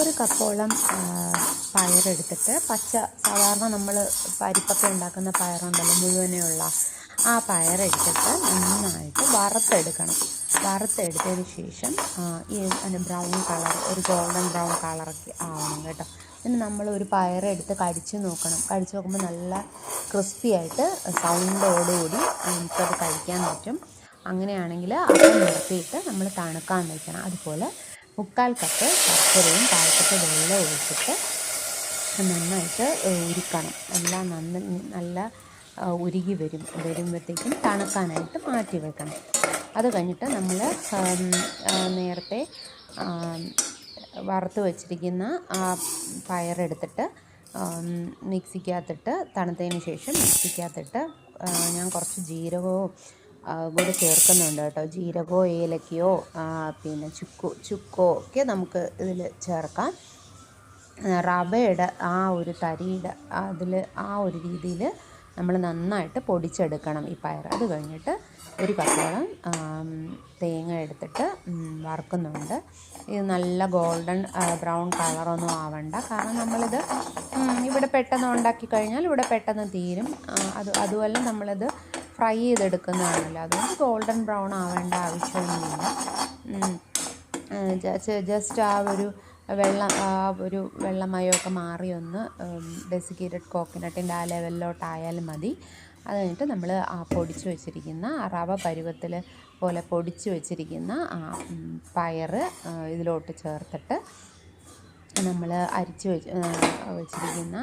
ഒരു കപ്പോളം പയറെടുത്തിട്ട് പച്ച സാധാരണ നമ്മൾ പരിപ്പൊക്കെ ഉണ്ടാക്കുന്ന പയറുണ്ടല്ലോ മുഴുവനെയുള്ള ആ പയറെടുത്തിട്ട് നന്നായിട്ട് വറുത്തെടുക്കണം. വറുത്തെടുത്തതിന് ശേഷം ഈ ബ്രൗൺ കളർ ഒരു ഗോൾഡൻ ബ്രൗൺ കളറൊക്കെ ആവണം കേട്ടോ. എന്നിട്ട് നമ്മൾ ഒരു പയറെടുത്ത് കടിച്ച് നോക്കണം. കടിച്ച് നോക്കുമ്പോൾ നല്ല ക്രിസ്പി ആയിട്ട് സൗണ്ടോടുകൂടി നമുക്കത് കഴിക്കാൻ പറ്റും. അങ്ങനെയാണെങ്കിൽ അത് നിർത്തിയിട്ട് നമ്മൾ തണുക്കാൻ വയ്ക്കണം അതുപോലെ മുക്കാൽ കപ്പ് ശർക്കരയും കപ്പ് വെള്ളം ഒഴിച്ചിട്ട് നന്നായിട്ട് ഉരുക്കണം. എല്ലാം നന്ന നല്ല ഉരുകി വരും. വരുമ്പോഴത്തേക്കും തണുക്കാനായിട്ട് മാറ്റി വെക്കണം. അത് കഴിഞ്ഞിട്ട് നമ്മൾ നേരത്തെ വറുത്ത് വച്ചിരിക്കുന്ന ആ പയറെടുത്തിട്ട് മിക്സിക്കകത്തിട്ട് തണുത്തതിന് ശേഷം മിക്സിക്കകത്തിട്ട് ഞാൻ കുറച്ച് ജീരകവും കൂടി ചേർക്കുന്നുണ്ട് കേട്ടോ. ജീരകമോ ഏലക്കയോ പിന്നെ ചുക്കോ ചുക്കോ ഒക്കെ നമുക്ക് ഇതിൽ ചേർക്കാം. റവയുടെ ആ ഒരു തരിയുടെ അതിൽ ആ ഒരു രീതിയിൽ നമ്മൾ നന്നായിട്ട് പൊടിച്ചെടുക്കണം ഈ പയർ അത് കഴിഞ്ഞിട്ട് ഒരു കപ്പോളം തേങ്ങ എടുത്തിട്ട് വറുക്കുന്നുണ്ട്. ഇത് നല്ല ഗോൾഡൻ ബ്രൗൺ കളറൊന്നും ആവണ്ട. കാരണം നമ്മളിത് ഇവിടെ പെട്ടെന്ന് ഉണ്ടാക്കി കഴിഞ്ഞാൽ ഇവിടെ പെട്ടെന്ന് തീരും. അത് അതുപോലെ നമ്മളിത് ഫ്രൈ ചെയ്തെടുക്കുന്നതാണല്ലോ. അതുകൊണ്ട് ഗോൾഡൻ ബ്രൗൺ ആവേണ്ട ആവശ്യമൊന്നുമില്ല. ജസ്റ്റ് ആ ഒരു വെള്ളം ആ ഒരു വെള്ളമയമൊക്കെ മാറി ഒന്ന് ഡെസിക്കേറ്റഡ് കോക്കനട്ടിന്റെ ആ ലെവലിലോട്ടായാലും മതി. അത് കഴിഞ്ഞിട്ട് നമ്മൾ ആ പൊടിച്ച് വെച്ചിരിക്കുന്ന റവ പരുവത്തിൽ പോലെ പൊടിച്ച് വെച്ചിരിക്കുന്ന ആ പയർ ഇതിലോട്ട് ചേർത്തിട്ട് നമ്മൾ അരിച്ച് വെച്ച് വെച്ചിരിക്കുന്ന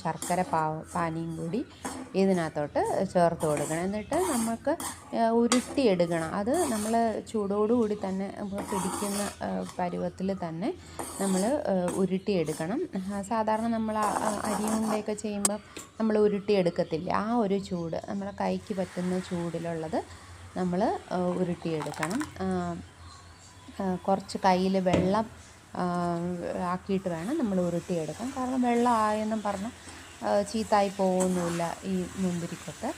ശർക്കര പാ പാനിയും കൂടി ഇതിനകത്തോട്ട് ചേർത്ത് കൊടുക്കണം. എന്നിട്ട് നമുക്ക് ഉരുട്ടിയെടുക്കണം അത് നമ്മൾ ചൂടോടുകൂടി തന്നെ പിടിക്കുന്ന പരുവത്തിൽ തന്നെ നമ്മൾ ഉരുട്ടിയെടുക്കണം സാധാരണ നമ്മൾ അരിയുണ്ടയൊക്കെ ചെയ്യുമ്പോൾ നമ്മൾ ഉരുട്ടിയെടുക്കത്തില്ല ആ ഒരു ചൂട് നമ്മളെ കൈക്ക് പറ്റുന്ന ചൂടിലുള്ളത് നമ്മൾ ഉരുട്ടിയെടുക്കണം കുറച്ച് കയ്യിൽ വെള്ളം ആക്കിയിട്ട് വേണം നമ്മൾ ഉരുട്ടിയെടുക്കാൻ. കാരണം വെള്ളം ആയെന്നും പറഞ്ഞ് ചീത്തായി പോകുന്നില്ല ഈ മുന്തിരിക്കൊത്ത്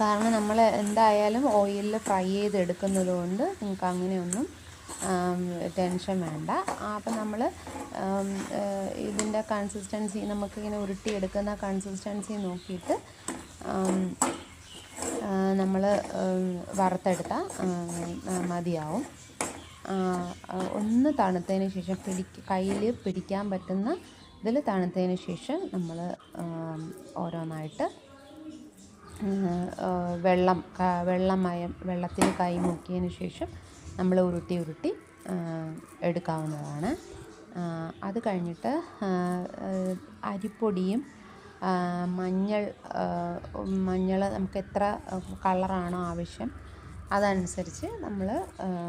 കാരണം നമ്മൾ എന്തായാലും ഓയിലിൽ ഫ്രൈ ചെയ്തെടുക്കുന്നത് കൊണ്ട് നിങ്ങൾക്ക് അങ്ങനെയൊന്നും ടെൻഷൻ വേണ്ട. അപ്പം നമ്മൾ ഇതിന്റെ കൺസിസ്റ്റൻസി നമുക്കിങ്ങനെ ഉരുട്ടിയെടുക്കുന്ന കൺസിസ്റ്റൻസി നോക്കിയിട്ട് നമ്മൾ വറുത്തെടുത്താൽ മതിയാവും. ഒന്ന് തണുത്തതിന് ശേഷം പിടി കയ്യിൽ പിടിക്കാൻ പറ്റുന്ന ഇതിൽ തണുത്തതിന് ശേഷം നമ്മൾ ഓരോന്നായിട്ട് വെള്ളം വെള്ളമയം വെള്ളത്തിൽ കൈ മുക്കിയതിന് ശേഷം നമ്മൾ ഉരുട്ടി ഉരുട്ടി എടുക്കാവുന്നതാണ്. അത് കഴിഞ്ഞിട്ട് അരിപ്പൊടിയും മഞ്ഞൾ മഞ്ഞൾ നമുക്ക് എത്ര കളറാണോ ആവശ്യം അതനുസരിച്ച് നമ്മൾ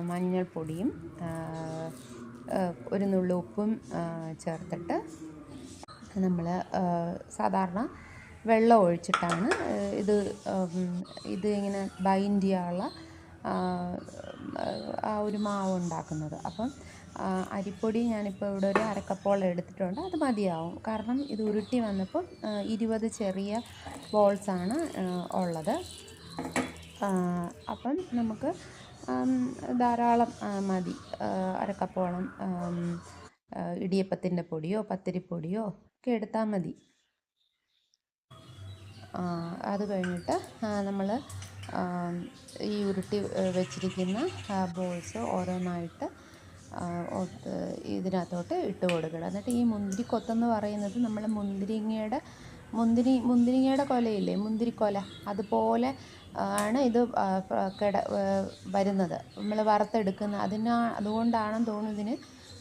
മഞ്ഞൾപ്പൊടിയും ഒരു നുള്ളു ഉപ്പും ചേർത്തിട്ട് നമ്മൾ സാധാരണ വെള്ളം ഒഴിച്ചിട്ടാണ് ഇത് ഇത് ഇങ്ങനെ ബൈൻഡ് ചെയ്യാനുള്ള ആ ഒരു മാവ് ഉണ്ടാക്കുന്നത്. അപ്പം അരിപ്പൊടി ഞാനിപ്പോൾ ഇവിടെ ഒരു അരക്കപ്പോളം എടുത്തിട്ടുണ്ട്. അത് മതിയാവും. കാരണം ഇത് ഉരുട്ടി വന്നപ്പോൾ ഇരുപത് ചെറിയ ബോൾസാണ് ഉള്ളത്. അപ്പം നമുക്ക് ധാരാളം മതി. അരക്കപ്പോളം ഇടിയപ്പത്തിന്റെ പൊടിയോ പത്തിരിപ്പൊടിയോ ഒക്കെ എടുത്താൽ മതി. അത് കഴിഞ്ഞിട്ട് നമ്മൾ ഈ ഉരുട്ടി വെച്ചിരിക്കുന്ന ബോൾസ് ഓരോന്നായിട്ട് ഇതിനകത്തോട്ട് ഇട്ട് കൊടുക്കണം. എന്നിട്ട് ഈ മുന്തിരിക്കൊത്തെന്ന് പറയുന്നത് നമ്മൾ മുന്തിരിങ്ങയുടെ മുന്തിരി മുന്തിരിങ്ങയുടെ കൊലയില്ലേ? മുന്തിരിക്കൊല. അതുപോലെ ആണ് ഇത് കിട വരുന്നത്. നമ്മൾ വറുത്തെടുക്കുന്ന അതിനാ അതുകൊണ്ടാണെന്ന് തോന്നുന്നു ഇതിന്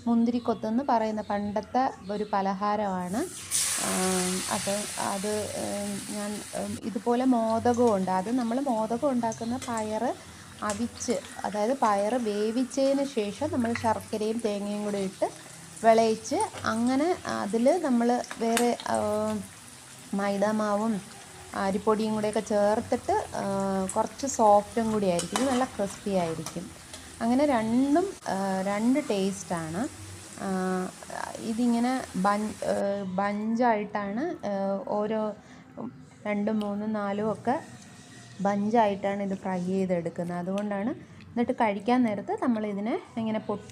മുന്തിരിക്കൊത്തെന്ന് പറയുന്ന പണ്ടത്തെ ഒരു പലഹാരമാണ്. അപ്പോൾ അത് ഞാൻ ഇതുപോലെ മോദകമുണ്ട്. അത് നമ്മൾ മോദകം ഉണ്ടാക്കുന്ന പയറ് അവിച്ച് അതായത് പയറ് വേവിച്ചതിന് ശേഷം നമ്മൾ ശർക്കരയും തേങ്ങയും കൂടി ഇട്ട് വിളയിച്ച് അങ്ങനെ അതിൽ നമ്മൾ വേറെ മൈദാമാവും അരിപ്പൊടിയും കൂടെയൊക്കെ ചേർത്തിട്ട് കുറച്ച് സോഫ്റ്റും കൂടി ആയിരിക്കും നല്ല ക്രിസ്പി ആയിരിക്കും. അങ്ങനെ രണ്ടും രണ്ട് ടേസ്റ്റാണ്. ഇതിങ്ങനെ ബഞ്ചായിട്ടാണ് ഓരോ രണ്ടും മൂന്നും നാലും ഒക്കെ ബഞ്ചായിട്ടാണ് ഇത് ഫ്രൈ ചെയ്തെടുക്കുന്നത്. അതുകൊണ്ടാണ് എന്നിട്ട് കഴിക്കാൻ നേരത്ത് നമ്മളിതിനെ ഇങ്ങനെ പൊട്ടി